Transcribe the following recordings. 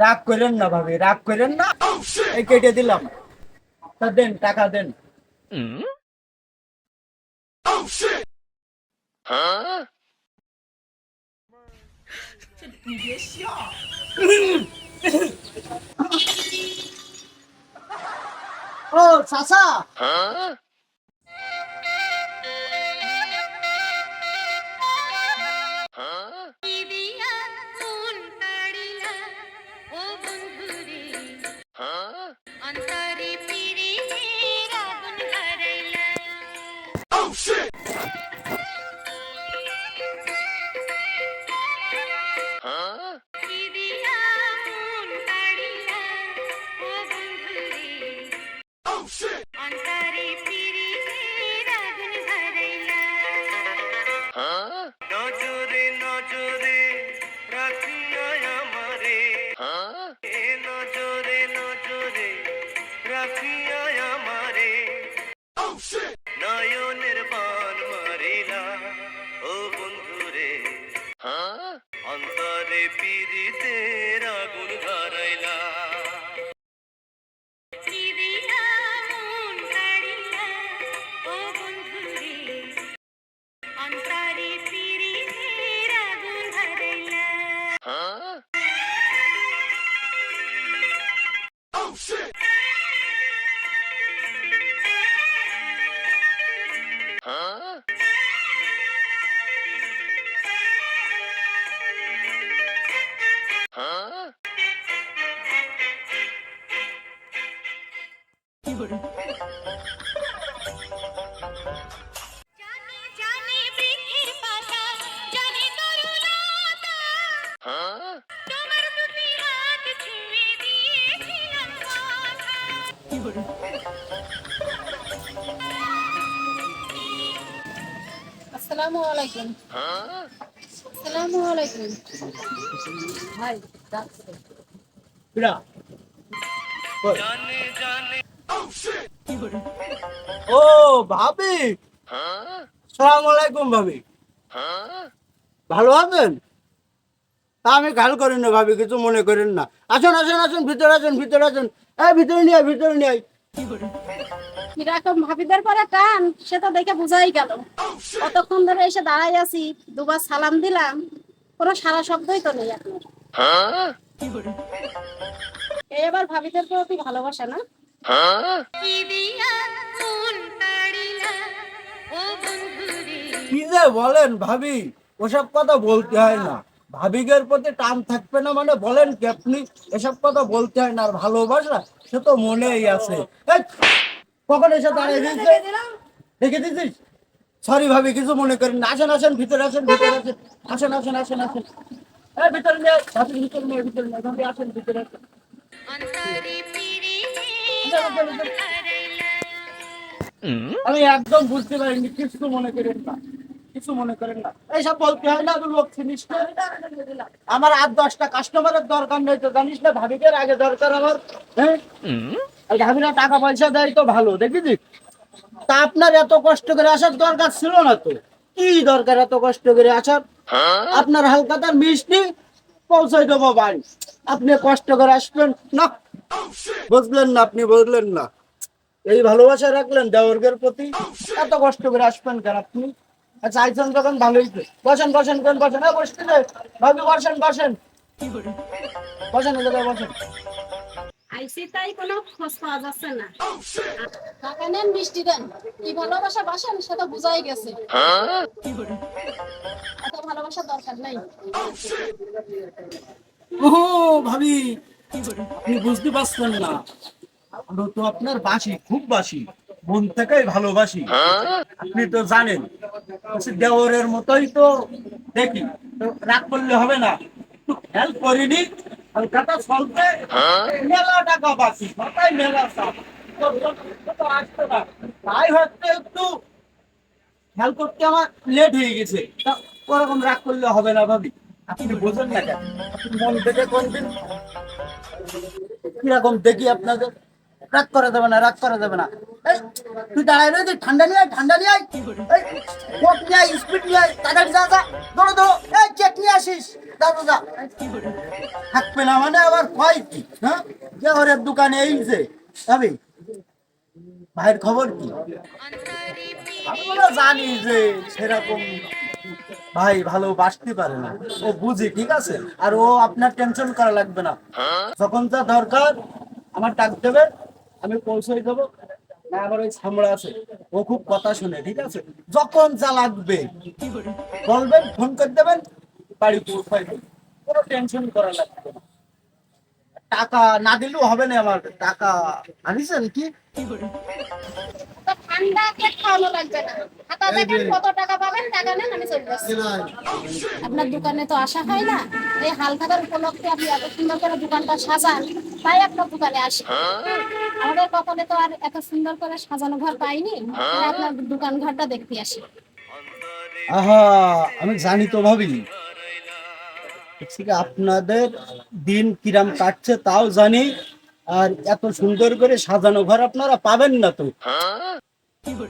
রাগ করেন না ভাবি, রাগ করেন না। এই কেটে দিলাম। তা দেন, টাকা দেন। ও, চাচা। নজরে নজরে রাখিয়া আমারে এ নজরে নজরে রাখিয়া আমারে। নয়নের বান মারিলা ও বন্ধুরে। অন্তরে পিরিতে আগুন ধরাইলা। অন্তরে জানে আসসালামু আলাইকুম আসসালামু আলাইকুম ভাই ও ভাবি সালাম আলাইকুম ভাবি ভালো আছেন? তা আমি গাল করি না ভাবি কিছু মনে করেন না। আসুন আসুন আসুন ভিতরে আসুন ভিতরে আসুন। এই ভিতরে নিয়ে ভিতরে নিয়ে। কীরকম ভাবিদের পরে টান দেখে গেল। কতক্ষণ ধরে এসে দাঁড়াই আছি, দুবার সালাম দিলাম, কোনো সারা শব্দই তো নেই এবার ভাবিদের প্রতি ভালোবাসা না? বলেন ভাবি, ওসব কথা বলতে হয় না। ভাবিকের প্রতি টান থাকবে না মানে বলেন কি আপনি এসব কথা বলতে হয় না আর ভালোবাসা সে তো মনেই আছে। কখন এসে দাঁড়িয়ে দিয়েছে দেখে দিছিস? সরি ভাবি কিছু মনে করেন না। আসেন আসেন ভিতরে আসেন ভিতরে আসেন। আসেন আসেন আসেন আসেন। এই ভিতরে নিয়ে ভিতরে নিয়ে ভিতরে নিয়ে ভাবি আসেন ভিতরে আমি একদম বুঝতে পারিনি কিছু মনে করেন না। কিছু মনে করেন না। এইসব বলতে হয় না লোক চিনিস না। আমার আর দশটা কাস্টমারের দরকার নেই তো জানিস না ভাবিকের আগে দরকার আমার হ্যাঁ? ভাবিরা টাকা পয়সা দেয় তো ভালো দেখেছিস তা আপনার এত কষ্ট করে আসার দরকার ছিল না তো? কি দরকার এত কষ্ট করে আসার? আপনার হালকাতার মিষ্টি পৌঁছাই দেবো বাড়ি। আপনি কষ্ট করে আসবেন না। বুঝলেন না আপনি বুঝলেন না। এই ভালোবাসা রাখলেন দেওয়ার্গের প্রতি। এত কষ্ট করে আসবেন কেন আপনি? আচ্ছা আইসন যখন ভালোই তো। বসেন বসেন কোন বসেন হ্যাঁ বসতে দে। ভাবি বসেন বসেন। বসেন জায়গায় বসেন। আইসি তাই কোনো খোঁজ পাওয়া যাচ্ছে না। টাকা নেন মিষ্টি দেন। কি ভালোবাসা বাসেন সেটা বোঝাই গেছে। এত ভালোবাসার দরকার নাই। ও ভাবি আপনি বুঝতে পারছেন না। আমরা তো আপনার বাসি খুব বাসি। মন থেকেই ভালোবাসি। আপনি তো জানেন দেওরের মতোই তো দেখি। রাগ করলে হবে না। একটু খেয়াল করিনি মেলা টাকা মেলা লেট হয়ে গেছে। রাগ করলে হবে না ভাবি। আপনি বোঝেন না মন কীরকম দেখি রাগ করা যাবে না, রাগ করা যাবে না। তুই দাঁড়ায় রয়েছে ঠান্ডা নিয়ে আয়, ঠান্ডা নিয়ে আয়। কোক নিয়ে আয় স্পিড নিয়ে আয় তাড়াতাড়ি যা যা দৌড়ো দৌড়ো। এই চেক নিয়ে আসিস। যা যা থাকবে না মানে আবার কয় কি হ্যাঁ? যে ওরের দোকানে এই যে ভাইয়ের খবর কি? অন্তরে আমি বলে জানি যে সেরকম ভাই ভালো বাসতে পারে না। ও বুঝি ঠিক আছে? আর ও আপনার টেনশন করা লাগবে না। যখন যা দরকার আমার ডাক দেবে আমি পৌঁছে দেবো। না আমার ওই সামড়া আছে। ও খুব কথা শুনে ঠিক আছে? যখন যা লাগবে বলবেন ফোন করে দেবেন বাড়ি পৌঁছাই কোনো টেনশন করা লাগবে না। টাকা না দিলেও হবে না আমার টাকা আনিছেন কি তো ঠান্ডা কেক খাওয়ানো লাগবে না দেখেন কত টাকা পাবেন টাকা নেন আমি চলে যাচ্ছি। আপনার দোকানে তো আসা হয় না। এই হালখাতার উপলক্ষে আপনি এত সুন্দর করে দোকানটা সাজান। তাই আপনার দোকানে আসি। আমাদের কপালে তো আর এত সুন্দর করে সাজানো ঘর পাইনি আপনার দোকান ঘরটা দেখতে আসি। আহা, আমি জানি তো ভাবি আপনাদের দিন কিরাম কাটছে তাও জানি, আর এত সুন্দর করে সাজানো ঘর আপনারা পাবেন না তো।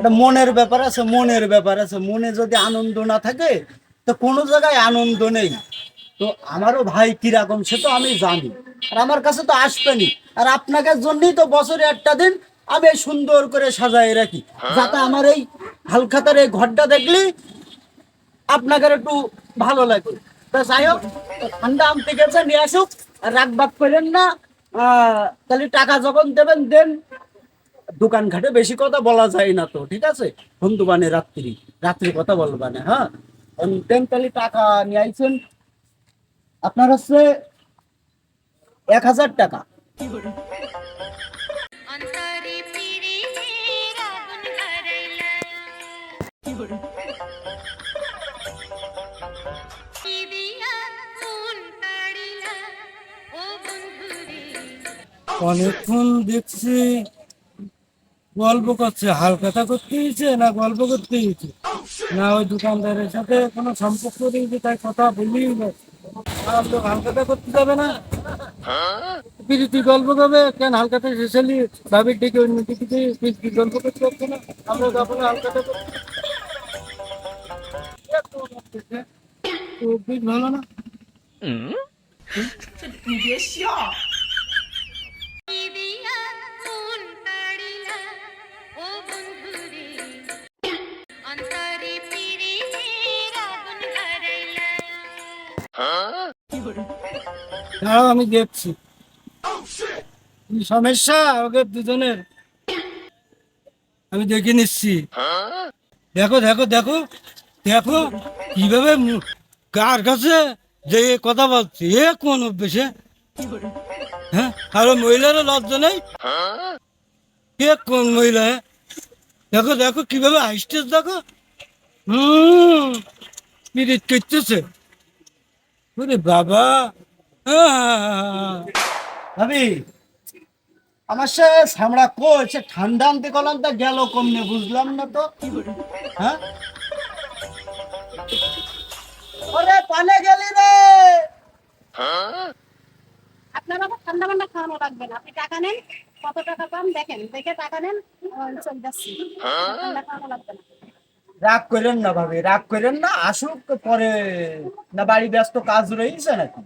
এটা মনের ব্যাপার আছে, মনের ব্যাপার আছে। মনে যদি আনন্দ না থাকে, তো কোনো জায়গায় আনন্দ নেই। তো আমারও ভাই কীরকম, সে তো আমি জানি। আর আমার কাছে তো আসবেনি। আর আপনাকে জন্যই তো বছরে একটা দিন আমি সুন্দর করে সাজাই রাখি। যাতে আমার এই হালখাতার এই ঘরটা দেখলি আপনাকে একটু ভালো লাগে। তা যাই হোক ঠান্ডা আনতে গেছে নিয়ে আসুক। আর রাগ বাগ করেন না। আহ, তাহলে টাকা যখন দেবেন দেন। দোকান ঘাটে বেশি কথা বলা যায় না তো ঠিক আছে? বন্ধু বানে রাত্রি। রাত্রি কথা বলবানে হ্যাঁ? দেন তাহলে টাকা নিয়ে আইছেন। আপনার হচ্ছে এক হাজার টাকা। অনেকক্ষণ দেখছি গল্প করছে। হালকাতা করতে হয়েছে না গল্প করতে হয়েছে? না ওই দোকানদারের সাথে কোনো সম্পর্ক রয়েছে তাই কথা বললেই আর লোক করতে যাবে না। প্রীতি গল্প করবে কেন হালকাতা শেষালি? ভাবির ডেকে অন্য দিকে প্রীতি গল্প করতে পারছে না। আমরা যাব না হালকাতা করতে। বেশ ভালো না। দাঁড়াও, আমি দেখছি। সমস্যা? ওকে দুজনের? আমি দেখে নিচ্ছি। দেখো দেখো দেখো দেখো কীভাবে কার কাছে যে কথা বলছি। এ কোন অভ্যেসে? হ্যাঁ? আর মহিলারও লজ্জা নেই? কে কোন মহিলা হ্যাঁ? দেখো দেখো কীভাবে হাসতেছে দেখো। হুম পিরিত করতেছে ওরে বাবা! ভাবি আমার সে কোচ সে ঠান্ডা আনতে তা গেল কমনে বুঝলাম না তো। হ্যাঁ? ওরে পানে গেলি রে। আপনার আবার ঠান্ডা মান্ডা খাওয়ানো লাগবে না। আপনি টাকা নেন কত টাকা পান দেখেন দেখে টাকা নেন চলে যাচ্ছি। ঠান্ডা খাওয়ানো লাগবে না। রাগ করেন না ভাবি রাগ করেন না আসুক পরে। না বাড়ি ব্যস্ত কাজ রয়েছে নাকি?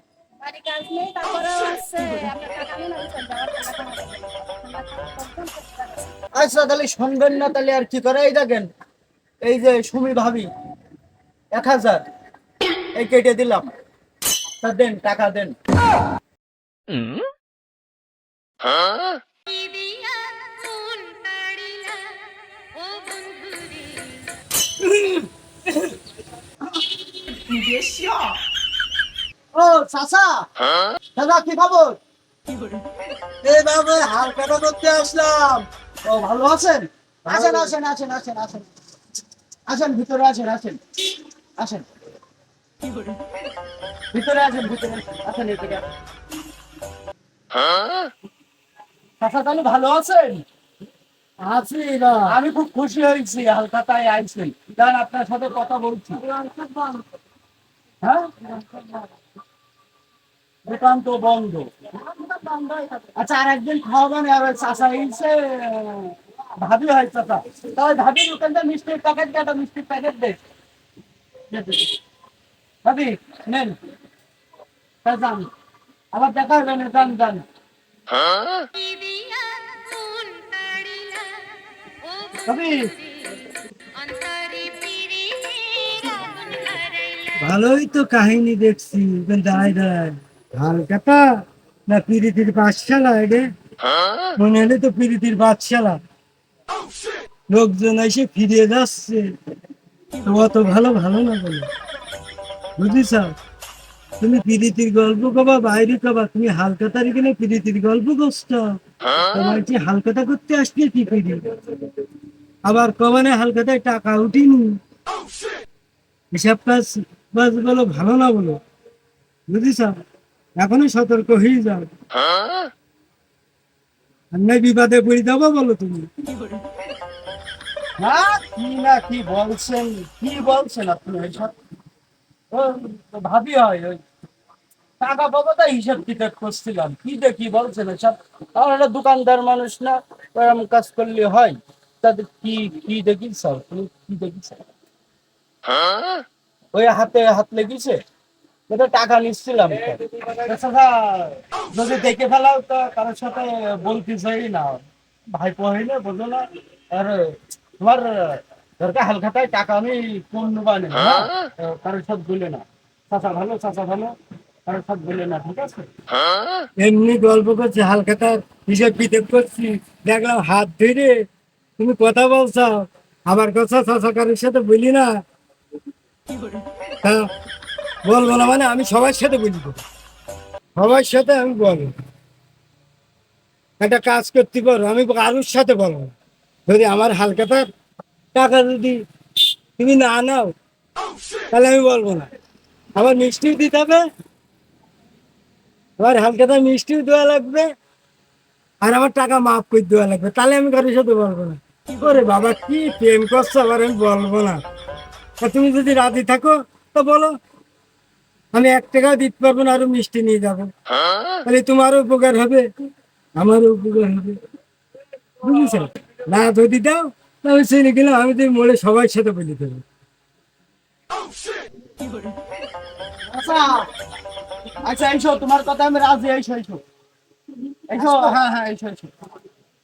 বাড়ি কাজ নেই তারপরেও আছে আপনার টাকা আমি চলে। আচ্ছা তাহলে শুনবেন না তাহলে আর কি করে? এই দেখেন এই যে সুমি ভাবি এক হাজার এই কেটে দিলাম। তা দেন টাকা দেন। কাড়িলা ও, চাচা। দাদা, কি খবর? হালকাটা করতে আসলাম। ও, ভালো আছেন? আসেন আসেন ভিতরে ভিতরে ভিতরে এদিকে। চাচা, তাহলে ভালো আছেন? আছি আমি খুব খুশি হয়েছি, হালকাতায় আইছেন কারণ আপনার সাথে কথা বলছি। হ্যাঁ? দোকান তো বন্ধ। আচ্ছা আর একদিন খাওয়াবেন আর চাষা এসে ভাবি হয়, চাচা। তাহলে ভাবি দোকানদার মিষ্টির প্যাকেট কাটা মিষ্টির প্যাকেট দে। ভাবি, নেন। তা আবার দেখা হবে না যান দিয়া ভাবি। ভালোই তো কাহিনী দেখছি। দায় দায় হালকাতা না, পিরিতির পাঠশালা এটা? মনে হলে তো পিরিতির পাঠশালা। লোকজন এসে ফিরে যাচ্ছে। অত ভালো ভালো না বলে। বুঝিস তুমি পিরিতির গল্প কবা, বাইরে কবা। তুমি হালকাতার এখানে পিরিতির গল্প করছ? তোমার কি হালকাতা করতে আসলে কি করি? আবার কমানে হালকাতায় টাকা উঠিনি। হিসাব কাজ, বাজ বলো, ভালো না বলো? বুঝিস এখনই সতর্ক হয়ে যাও। আর নাই বিবাদে পড়ে যাব বলো তুমি। কি না, কি বলছেন? কি বলছেন আপনি ভাবি হয়, ওই টাকা বাবাটা হিসাব কিতাব করছিলাম কি দেখি বলছেন এসব? আমার একটা দোকানদার মানুষ না ওরকম কাজ করলে হয়। তাদের কি কি দেখি স্যার কি দেখি স্যার ওই হাতে হাত লেগেছে? এটা টাকা নিচ্ছিলাম তো। তা চাচা, যদি দেখে ফেলাও তো কারোর সাথে বলতে চাই না। ভাইপো হইলে বোঝো না। আর তোমার দরকার হালখাতায় টাকা আমি কোন নেবানে কারোর সাথে বলে না। চাচা ভালো চাচা ভালো কারোর সাথে বলে না ঠিক আছে? এমনি গল্প করছি হালকাতা হিসাব কিতাব করছি দেখলাম হাত ধরে তুমি কথা বলছো। আবার কথা কারোর সাথে বলি না। তা বলব না মানে আমি সবার সাথে বলব সবার সাথে আমি বলব। একটা কাজ করতে পারো, আমি কারোর সাথে বলব যদি আমার হালকাতার টাকা যদি তুমি না নাও, তাহলে আমি বলব না। আমার মিষ্টিও দিতে হবে, আমার হালকাতা মিষ্টিও দেওয়া লাগবে, আর আমার টাকা মাফ করে দেওয়া লাগবে। তাহলে আমি কারোর সাথে বলব না। কি করে বাবা, কি প্রেম করছ, আবার আমি বলব না। তুমি যদি রাজি থাকো, তো বলো। আমি এক টাকাও দিতে পারব না, আরও মিষ্টি নিয়ে যাব। তাহলে তোমারও উপকার হবে, আমারও উপকার হবে। বুঝেছ? না যদি দাও, তাহলে সেই গেলাম, আমি তো মোড়ে সবার সাথে বলে দেবো। আচ্ছা আচ্ছা এইসো, তোমার কথা আমি রাজি, এইসো এইসো। এইসো হ্যাঁ হ্যাঁ এইসো এইসো।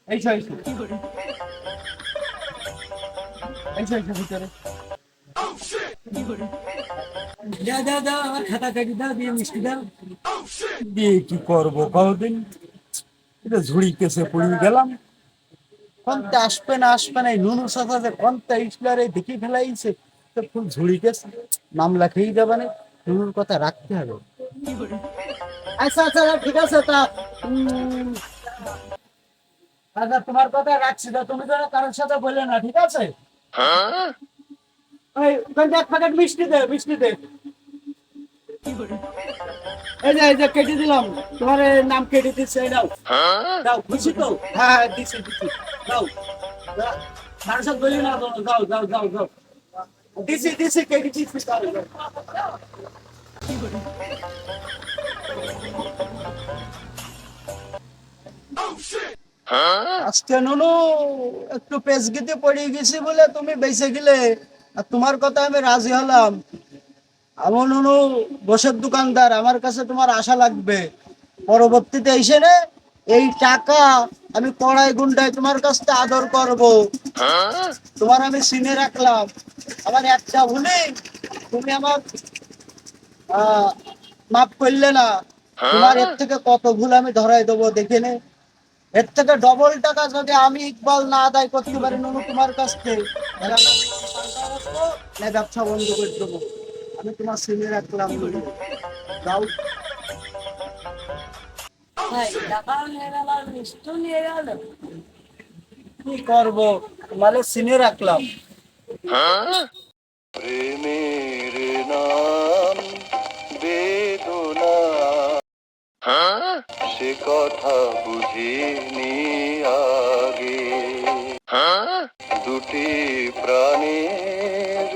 এইসো এইসো। এইসো এইসো, ভিতরে। দাও দাও দাও আমার খাতা কাটি দাও, দিয়ে মিষ্টি দাও। দিয়ে কি করব এটা পড়ে গেলাম। কোনতে আসবে না আসবে না নুনু কোনতে ইসলারে ফেলাইছে, তো ফুল নাম লেখেই যাবে না, নুনুর কথা রাখতে হবে। আচ্ছা আচ্ছা ঠিক আছে, তা আচ্ছা তোমার কথা রাখছি, তা তুমি তো কারোর সাথে বলে না, ঠিক আছে? ওই ওখানটা এক মিষ্টি দে মিষ্টি দে। এই যে এই যে, কেটে দিলাম। তোমার নাম কেটে দিচ্ছে দাও তো? হ্যাঁ হ্যাঁ দাও। দা- কারোর সাথে বলি না যাও যাও যাও যাও দিছি। আজকে নুনু, একটু পেজগিতে পড়ে গেছি বলে তুমি বেঁচে গেলে। আর তোমার কথা আমি রাজি হলাম। আমার নুনু বসের দোকানদার, আমার কাছে তোমার আশা লাগবে। পরবর্তীতে এসে নে, এই টাকা আমি কড়াই গুন্ডায় তোমার কাছ আদর করব। তোমার আমি সিনে রাখলাম। আমার একটা ভুলে তুমি আমার মাফ করলে না। তোমার এর থেকে কত ভুল আমি ধরাই দেবো, দেখে নে। এর থেকে ডবল টাকা যদি আমি ইকবাল না আদায় করতে পারি, নুনু তোমার কাছ থেকে। না ব্যবসা বন্ধ করে দেবো। আমি তোমার সিনে রাখলাম। যাও কি করব? মানে সিনে রাখলাম। প্রেমের নাম বেদনা। সে কথা বুঝিনি আগে। দুটি প্রাণের